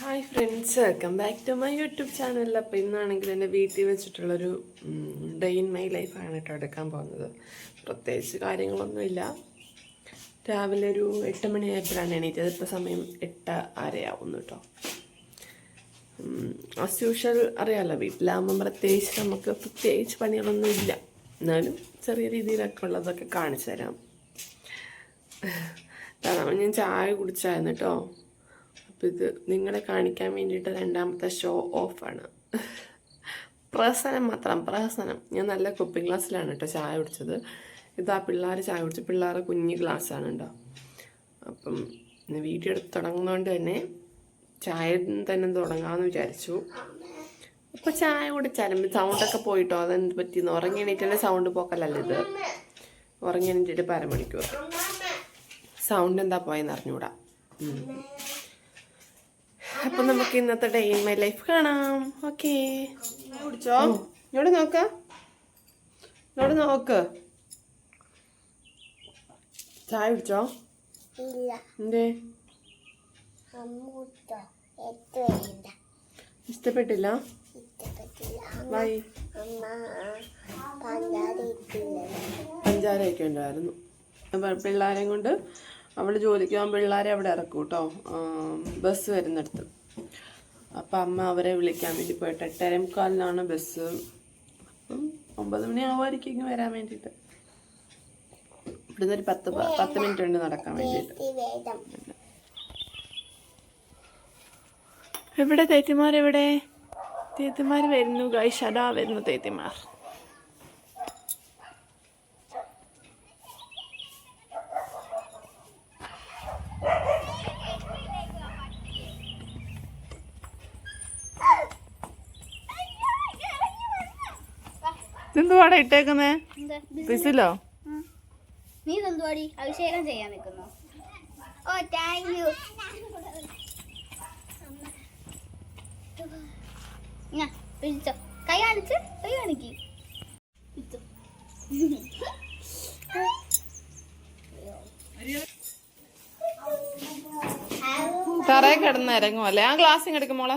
Hi friends welcome back to my YouTube channel അപ്പോൾ ഇന്നാണെങ്കിൽ എന്റെ വീട്ടിൽ വെച്ചിട്ടുള്ളൊരു ഡേ ഇൻ മൈ ലൈഫാണ് കേട്ടോ എടുക്കാൻ പോകുന്നത്. പ്രത്യേകിച്ച് കാര്യങ്ങളൊന്നുമില്ല. രാവിലെ ഒരു എട്ട് മണിയായപ്പോഴാണ് എണീറ്റത് ഇപ്പോൾ സമയം എട്ട് അരയാവുന്നു കേട്ടോ. ആസ് യൂഷ്വൽ അറിയാമല്ലോ വീട്ടിലാകുമ്പം പ്രത്യേകിച്ച് നമുക്ക് പ്രത്യേകിച്ച് പണികളൊന്നും ഇല്ല എന്നാലും ചെറിയ രീതിയിലൊക്കെ ഉള്ളതൊക്കെ കാണിച്ചു തരാം. കാരണം ഞാൻ ചായ കുടിച്ചായിരുന്നു കേട്ടോ. അപ്പോൾ ഇത് നിങ്ങളെ കാണിക്കാൻ വേണ്ടിയിട്ട് രണ്ടാമത്തെ ഷോ ഓഫാണ് പ്രഹസനം മാത്രം പ്രഹസനം. ഞാൻ നല്ല കുപ്പിംഗ് ഗ്ലാസ്സിലാണ് കേട്ടോ ചായ കുടിച്ചത്. ഇതാ പിള്ളേർ ചായ കുടിച്ച് പിള്ളേർ കുഞ്ഞ് ഗ്ലാസ്സാണ് കേട്ടോ. അപ്പം വീഡിയോ എടുത്ത് തുടങ്ങുന്നതുകൊണ്ട് തന്നെ ചായ തന്നെ തുടങ്ങാമെന്ന് വിചാരിച്ചു. അപ്പോൾ ചായ കുടിച്ചാലും സൗണ്ടൊക്കെ പോയിട്ടോ? അതെന്ത് പറ്റിന്ന് ഉറങ്ങി സൗണ്ട് പോക്കല്ലല്ല ഇത്? ഉറങ്ങി എണീറ്റിട്ട് പരമണിക്കൂർ സൗണ്ട് എന്താ പോയെന്ന് അറിഞ്ഞൂടാ. അപ്പൊ നമുക്ക് ഇന്നത്തെ ഡേ ഇൻ മൈ ലൈഫ് കാണാം. ഓക്കെ കുടിച്ചോ? ഇങ്ങോട്ട് നോക്ക. ഇങ്ങോട്ട് നോക്ക്. ചായ കുടിച്ചോ? എന്തേ? ഇഷ്ടപ്പെട്ടില്ല? പഞ്ചാരയൊക്കെ ഉണ്ടായിരുന്നു. അപ്പൊ പിള്ളേരെയും കൊണ്ട് അവൾ ജോലിക്ക് പോകാൻ പിള്ളേരെ അവിടെ ഇറക്കും കേട്ടോ. ബസ് വരുന്നിടത്ത്. അപ്പം അമ്മ അവരെ വിളിക്കാൻ വേണ്ടി പോയിട്ട് എട്ടര മുക്കാലിനാണ് ബസ് അപ്പം ഒമ്പത് മണി ആവുമായിരിക്കും വരാൻ വേണ്ടിയിട്ട്. ഇവിടുന്ന് ഒരു പത്ത് പത്ത് മിനിറ്റ് ഉണ്ട് നടക്കാൻ വേണ്ടിയിട്ട്. എവിടെ തേറ്റിമാർ എവിടെ തേത്തിമാർ വരുന്നു ഗൈഷ് അതാ വരുന്നു തേത്തിമാർ. ഇതെന്തുവാടാ ഇട്ടേക്കുന്നേ? പിസിലോ നീ എന്തുവാടി അഭിഷേകം ചെയ്യാൻ നിൽക്കുന്നു? ഓ താങ്ക് യു ഞാൻ പിടിച്ചോ. കൈ. തറയെ കിടന്ന് ഇറങ്ങുമല്ലേ ആ ഗ്ലാസ് ഇങ്ങെടുക്കും മോളെ.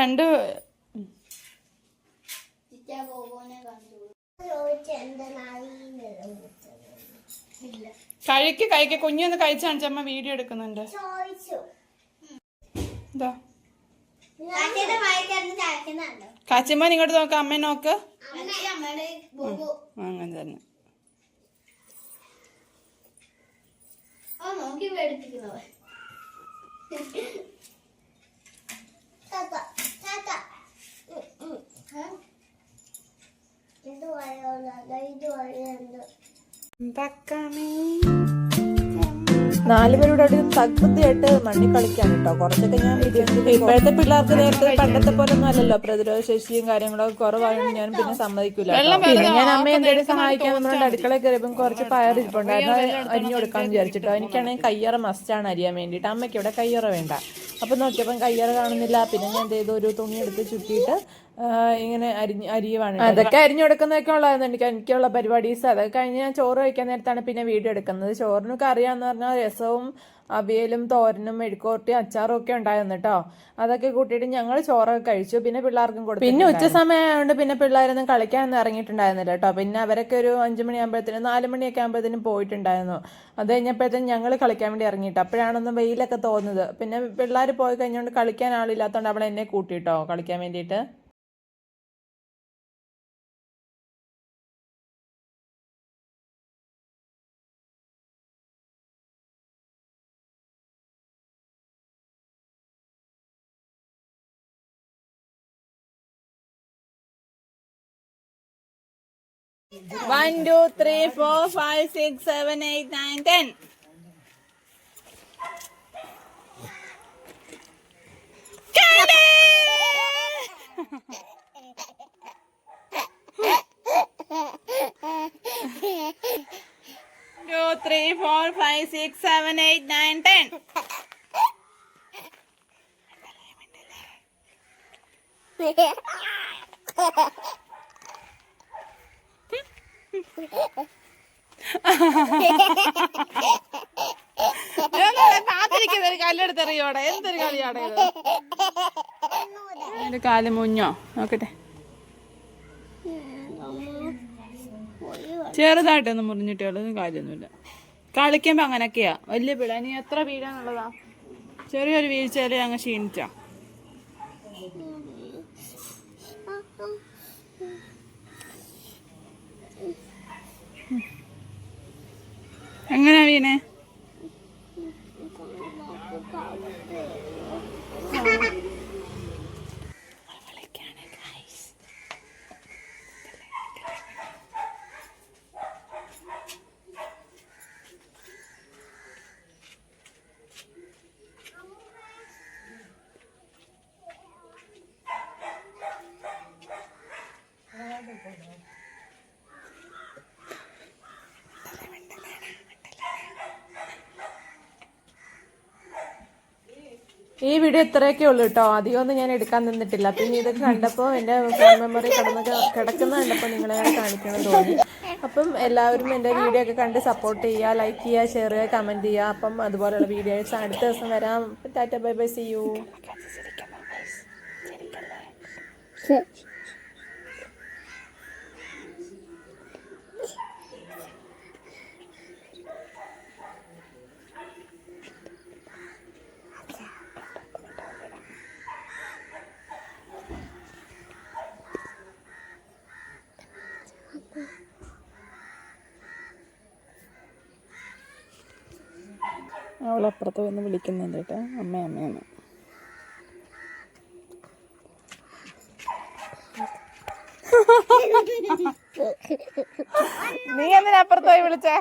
രണ്ട് കഴിക്ക് കഴിക്ക്. കുഞ്ഞൊന്ന് കഴിച്ചു കാണിച്ചമ്മ വീഡിയോ എടുക്കുന്നുണ്ട്. എന്താ ഇങ്ങോട്ട് നോക്ക്. അമ്മ നോക്ക്. അങ്ങനെ തന്നെ. നോക്കി നാലുപേരുടെ അടുത്ത് തകൃതിയായിട്ട് മണ്ണി കളിക്കാൻ കേട്ടോ. കുറച്ചൊക്കെ ഞാൻ ഇപ്പോഴത്തെ പിള്ളേർക്ക് നേരത്തെ പണ്ടത്തെ പോലെ ഒന്നും അല്ലല്ലോ. പ്രതിരോധ ശേഷിയും കാര്യങ്ങളൊക്കെ കുറവായതുകൊണ്ട് ഞാൻ പിന്നെ സമ്മതിക്കില്ല പിന്നെ ഞാൻ അമ്മയെ എന്തെങ്കിലും സഹായിക്കാൻ നമ്മളോട് അടുക്കള കയറിയപ്പോൾ കുറച്ച് പയർ ഇരിപ്പുണ്ടായിരുന്നു അത് അരിഞ്ഞു കൊടുക്കാന്ന് വിചാരിച്ചിട്ടോ. എനിക്കാണെങ്കിൽ കയ്യറ മസ്റ്റാണ് അരിയാൻ വേണ്ടിയിട്ട്. അമ്മയ്ക്ക് ഇവിടെ കയ്യറ വേണ്ട. അപ്പം നോക്കിയപ്പം കയ്യറ കാണുന്നില്ല. പിന്നെ ഞാൻ എന്ത് ചെയ്തു ഒരു തുണി എടുത്ത് ചുറ്റിയിട്ട് ഇങ്ങനെ അരിഞ്ഞ് അരിയുവാണ് അതൊക്കെ അരിഞ്ഞു കൊടുക്കുന്നതൊക്കെ ഉള്ളതാണ് എനിക്ക് എനിക്കുള്ള പരിപാടീസ് അതൊക്കെ കഴിഞ്ഞ് ഞാൻ ചോറ് കഴിക്കാൻ നേരത്താണ് പിന്നെ വീഡിയോ എടുക്കുന്നത്. ചോറിനൊക്കെ അറിയാന്ന് പറഞ്ഞാൽ രസവും അവിയലും തോരനും മെഴുക്കോർട്ടി അച്ചാറും ഒക്കെ ഉണ്ടായിരുന്നു കേട്ടോ. അതൊക്കെ കൂട്ടിയിട്ട് ഞങ്ങൾ ചോറൊക്കെ കഴിച്ചു. പിന്നെ പിള്ളേർക്കും കൊടുത്തു പിന്നെ ഉച്ച സമയമായതുകൊണ്ട് പിന്നെ പിള്ളേരൊന്നും കളിക്കാനൊന്നും ഇറങ്ങിയിട്ടുണ്ടായിരുന്നില്ല കേട്ടോ. പിന്നെ അവരൊക്കെ ഒരു അഞ്ചു മണിയാകുമ്പോഴത്തേനും നാല് മണിയൊക്കെ ആകുമ്പോഴത്തേനും പോയിട്ടുണ്ടായിരുന്നു. അത് കഴിഞ്ഞപ്പോഴത്തേനും ഞങ്ങൾ കളിക്കാൻ വേണ്ടി ഇറങ്ങിയിട്ട് അപ്പോഴാണൊന്നും വെയിലൊക്കെ തോന്നുന്നത്. പിന്നെ പിള്ളേർ പോയി കഴിഞ്ഞുകൊണ്ട് കളിക്കാൻ ആളില്ലാത്തതുകൊണ്ട് അവൾ എന്നെ കൂട്ടിട്ടോ കളിക്കാൻ വേണ്ടിയിട്ട്. One, two, three, four, five, six, seven, eight, nine, ten. Two, three, four, five, six, seven, eight, nine, ten. കാത്തിരിക്കുന്ന? ഒരു കല്ലെടുത്തെറിയോടെ എന്തൊരു കളിയാടെ എന്റെ കാൽ മുഞ്ഞോ? നോക്കട്ടെ. ചെറുതായിട്ടൊന്നും മുറിഞ്ഞിട്ടുള്ള കാര്യമൊന്നുമില്ല. കളിക്കുമ്പോ അങ്ങനൊക്കെയാ വലിയ പിഴ നീ എത്ര വീഴാന്നുള്ളതാ ചെറിയൊരു വീഴ്ചയിൽ അങ്ങ് ക്ഷീണിച്ചാ? എങ്ങനെയാ വീണേ ഈ വീഡിയോ ഇത്രയൊക്കെ ഉള്ളൂ കേട്ടോ അധികമൊന്നും ഞാൻ എടുക്കാൻ നിന്നിട്ടില്ല. പിന്നെ ഇതൊക്കെ കണ്ടപ്പോൾ എന്റെ ഫോൺ മെമ്മറി കിടന്ന് കിടക്കുന്ന കണ്ടപ്പോൾ നിങ്ങളെ കാണിക്കണം തോന്നി. അപ്പം എല്ലാവരും എന്റെ വീഡിയോ ഒക്കെ കണ്ട് സപ്പോർട്ട് ചെയ്യുക ലൈക്ക് ചെയ്യുക ഷെയർ ചെയ്യുക കമന്റ് ചെയ്യുക. അപ്പം അതുപോലെയുള്ള വീഡിയോസ് അടുത്ത ദിവസം വരാം. Tata bye bye see you അവൾ അപ്പുറത്ത് വന്ന് വിളിക്കുന്നുണ്ട് കേട്ടോ. അമ്മ അമ്മയെന്ന് നീ എന്തിനാ അപ്പുറത്ത് പോയി വിളിച്ചേ?